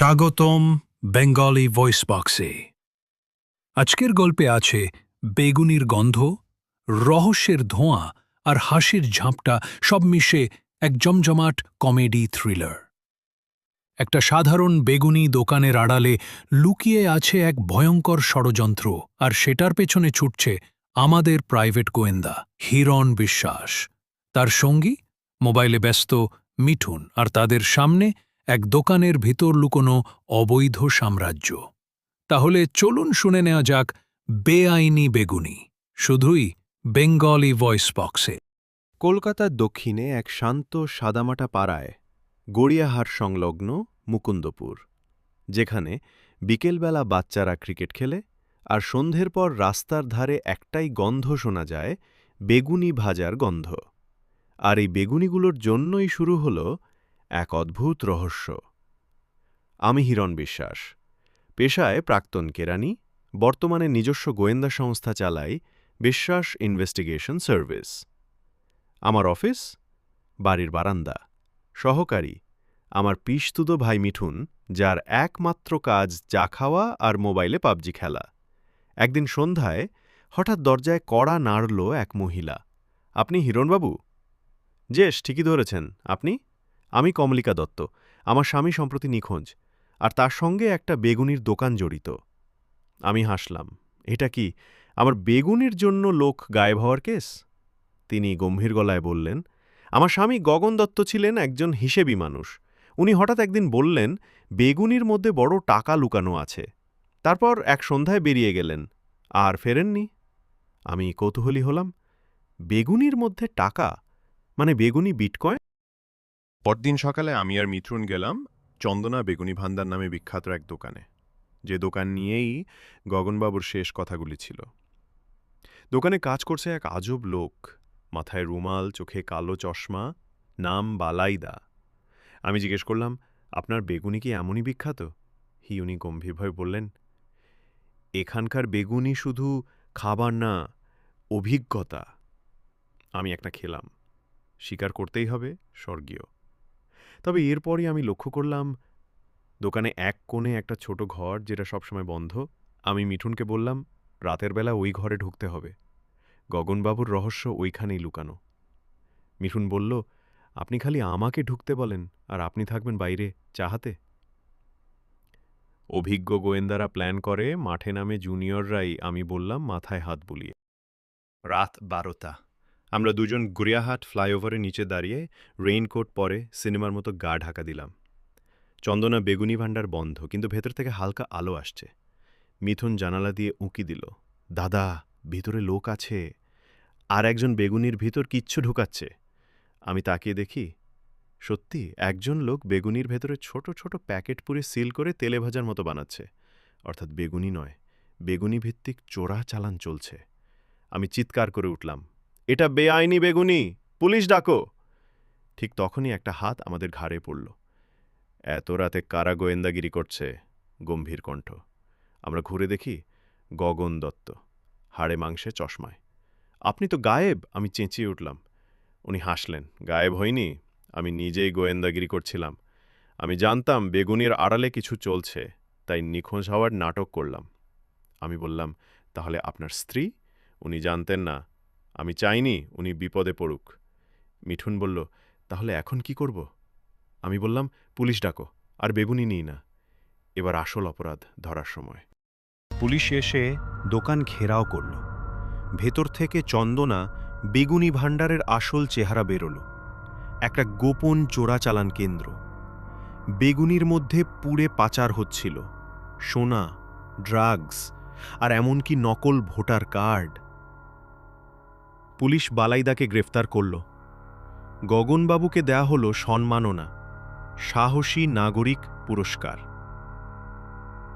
স্বাগতম Bengali voice বক্সে। আজকের গল্পে আছে বেগুনির গন্ধ, রহস্যের ধোঁয়া আর হাসির ঝাঁপটা, সব মিশে এক জমজমাট কমেডি থ্রিলার। একটা সাধারণ বেগুনি দোকানের আড়ালে লুকিয়ে আছে এক ভয়ঙ্কর ষড়যন্ত্র আর সেটার পেছনে ছুটছে আমাদের প্রাইভেট গোয়েন্দা, হিরণ বিশ্বাস। তার সঙ্গী, মোবাইলে ব্যস্ত, মিঠুন আর তাদের সামনে এক দোকানের ভিতর লুকোনো অবৈধ সাম্রাজ্য। তাহলে চলুন শুনে নেওয়া যাক বেআইনি বেগুনি, শুধুই বেঙ্গলি ভয়েস বক্সে। কলকাতার দক্ষিণে এক শান্ত সাদামাটা পাড়ায় গড়িয়াহাট সংলগ্ন মুকুন্দপুর, যেখানে বিকেলবেলা বাচ্চারা ক্রিকেট খেলে আর সন্ধ্যের পর রাস্তার ধারে একটাই গন্ধ শোনা যায়, বেগুনি ভাজার গন্ধ। আর এই বেগুনিগুলোর জন্যই শুরু হল এক অদ্ভুত রহস্য। আমি হিরণ বিশ্বাস। পেশায় প্রাক্তন কেরানি, বর্তমানে নিজস্ব গোয়েন্দা সংস্থা চালাই বিশ্বাস ইনভেস্টিগেশন সার্ভিস। আমার অফিস, বাড়ির বারান্দা। সহকারী, আমার পিসতুতো ভাই মিঠুন, যার একমাত্র কাজ চা খাওয়া আর মোবাইলে পাবজি খেলা। একদিন সন্ধ্যায় হঠাৎ দরজায় কড়া নাড়ল এক মহিলা। আপনি হিরণবাবু? জেস, ঠিকই ধরেছেন। আপনি? আমি কমলিকা দত্ত, আমার স্বামী সম্প্রতি নিখোঁজ, আর তার সঙ্গে একটা বেগুনির দোকান জড়িত। আমি হাসলাম, এটা কি, আমার বেগুনির জন্য লোক গায়েব হওয়ার কেস? তিনি গম্ভীর গলায় বললেন, আমার স্বামী গগন দত্ত ছিলেন একজন হিসেবি মানুষ। উনি হঠাৎ একদিন বললেন, বেগুনির মধ্যে বড় টাকা লুকানো আছে। তারপর এক সন্ধ্যায় বেরিয়ে গেলেন, আর ফেরেননি। আমি কৌতূহলী হলাম, বেগুনির মধ্যে টাকা? মানে বেগুনি বিটকয়েন? পরদিন সকালে আমি আর মিথুন গেলাম চন্দনা বেগুনি ভান্ডার নামে বিখ্যাত এক দোকানে। যে দোকান নিয়েই গগনবাবুর শেষ কথাগুলি ছিল। দোকানে কাজ করছে এক আজব লোক। মাথায় রুমাল, চোখে কালো চশমা, নাম বালাইদা। আমি জিজ্ঞেস করলাম, আপনার বেগুনি কি এমনই বিখ্যাত? হি উনি গম্ভীরভাবে বললেন, এখানকার বেগুনি শুধু খাবার না, অভিজ্ঞতা। আমি একটা খেলাম। স্বীকার করতেই হবে, স্বর্গীয়। তবে এরপরই আমি লক্ষ্য করলাম, দোকানে এক কোণে একটা ছোট ঘর যেটা সবসময় বন্ধ। আমি মিঠুনকে বললাম, রাতের বেলা ওই ঘরে ঢুকতে হবে। গগনবাবুর রহস্য ওইখানেই লুকানো। মিঠুন বলল, আপনি খালি আমাকে ঢুকতে বলেন, আর আপনি থাকবেন বাইরে চাহাতে। অভিজ্ঞ গোয়েন্দারা প্ল্যান করে, মাঠে নামে জুনিয়ররাই আমি বললাম, মাথায় হাত বুলিয়ে, রাত বারোটা। আমরা দুজন গুড়িয়াহাট ফ্লাইওভারের নিচে দাঁড়িয়ে রেইনকোট পরে সিনেমার মতো গা ঢাকা দিলাম। চন্দনা বেগুনি ভাণ্ডার বন্ধ, কিন্তু ভেতর থেকে হালকা আলো আসছে। মিথুন জানালা দিয়ে উঁকি দিল, দাদা, ভিতরে লোক আছে। আর একজন বেগুনির ভিতর কিচ্ছু ঢুকাচ্ছে। আমি তাকিয়ে দেখি, সত্যি, একজন লোক বেগুনির ভেতরে ছোট ছোট প্যাকেট পুরে সিল করে তেলে ভাজার মতো বানাচ্ছে। অর্থাৎ বেগুনি নয় বেগুনি ভিত্তিক চোরা চালান চলছে। আমি চিৎকার করে উঠলাম এটা বেআইনি বেগুনি, পুলিশ ডাকো। ঠিক তখনই একটা হাত আমাদের ঘাড়ে পড়ল। এত রাতে কারা গোয়েন্দাগিরি করছে? গম্ভীর কণ্ঠ। আমরা ঘুরে দেখি গগন দত্ত, হাড়ে মাংসে চশমায়। আপনি তো গায়েব, আমি চেঁচিয়ে উঠলাম। উনি হাসলেন, গায়েব হইনি, আমি নিজেই গোয়েন্দাগিরি করছিলাম। আমি জানতাম বেগুনির আড়ালে কিছু চলছে, তাই নিখোঁজ হওয়ার নাটক করলাম। আমি বললাম, তাহলে আপনার স্ত্রী? উনি জানতেন না আমি চাইনি উনি বিপদে পড়ুক। মিঠুন বলল, তাহলে এখন কি করব? আমি বললাম, পুলিশ ডাকো, আর বেগুনি নিই না। এবার আসল অপরাধ ধরার সময়। পুলিশ এসে দোকান ঘেরাও করল। ভেতর থেকে চন্দনা বেগুনি ভাণ্ডারের আসল চেহারা বেরোল। একটা গোপন চোরাচালান কেন্দ্র। বেগুনির মধ্যে পুড়ে পাচার হচ্ছিল। সোনা, ড্রাগস, আর এমনকি নকল ভোটার কার্ড। পুলিশ বালাইদাকে গ্রেফতার করল। গগনবাবুকে দেয়া হল সম্মাননা, সাহসী নাগরিক পুরস্কার।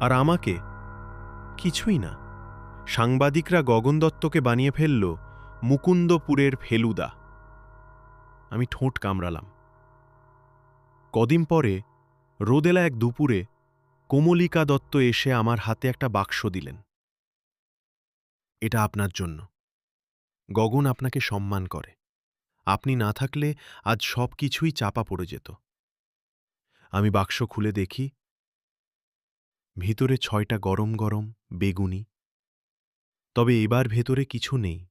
আর আমাকে? কিছুই না। সাংবাদিকরা গগন দত্তকে বানিয়ে ফেলল মুকুন্দপুরের ফেলুদা। আমি ঠোঁট কামড়ালাম। কদিন পরে, রোদেলা এক দুপুরে কোমলিকা দত্ত এসে আমার হাতে একটা বাক্স দিলেন। এটা আপনার জন্য। গগন আপনাকে সম্মান করে। আপনি না থাকলে আজ সব কিছুই চাপা পড়ে যেত। আমি বাক্স খুলে দেখি, ভিতরে ছয়টা গরম গরম বেগুনি। তবে এবার ভেতরে কিছু নেই।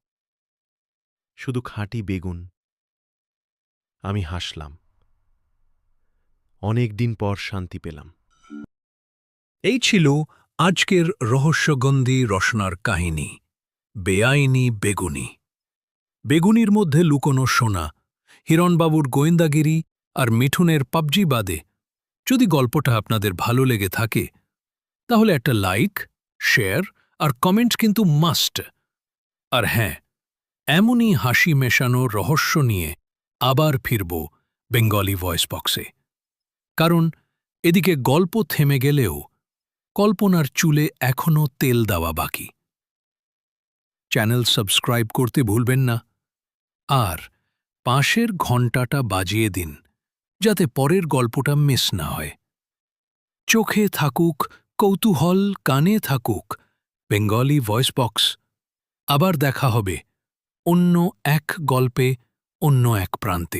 শুধু খাঁটি বেগুন। আমি হাসলাম। অনেক দিন পর শান্তি পেলাম। এই ছিল আজকের রহস্যগন্ধি রসনার কাহিনী, বেআইনি বেগুনি। বেগুনির মধ্যে লুকোনো সোনা, হিরণবাবুর গোয়েন্দাগিরি আর মিঠুনের পাবজি বাদে। যদি গল্পটা আপনাদের ভালো লেগে থাকে, তাহলে একটা লাইক, শেয়ার আর কমেন্ট কিন্তু মাস্ট। আর হ্যাঁ এমনই হাসি মেশানো রহস্য নিয়ে আবার ফিরব বেঙ্গলি ভয়েস বক্সে। কারণ এদিকে গল্প থেমে গেলেও কল্পনার চুলে এখনও তেল দেওয়া বাকি। চ্যানেল সাবস্ক্রাইব করতে ভুলবেন না। আর পাশের ঘণ্টাটা বাজিয়ে দিন, যাতে পরের গল্পটা মিস না হয়। চোখে থাকুক, কৌতূহল কানে থাকুক, বেঙ্গলি ভয়েস বক্স। আবার দেখা হবে অন্য এক গল্পে, অন্য এক প্রান্তে।